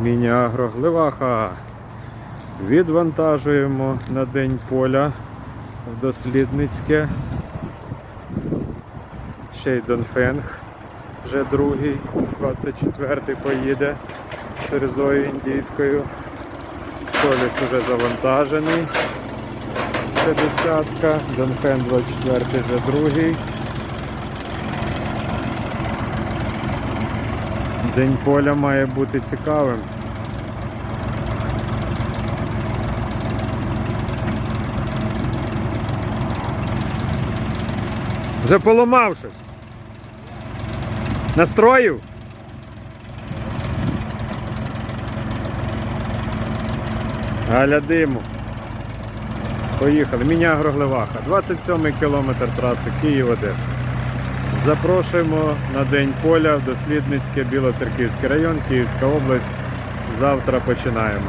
Міні-агро. Відвантажуємо на день поля в дослідницьке. Ще й Донфенг, вже другий, 24-й поїде черезою індійською. Соліс вже завантажений. 50-ка, Донфен 24-й вже другий. День поля має бути цікавим. Вже поламав щось. Настроїв? Галя диму. Поїхали. Міні-Агроглеваха. 27 кілометр траси Київ-Одеса. Запрошуємо на День поля в дослідницьке Білоцерківський район, Київська область. Завтра починаємо.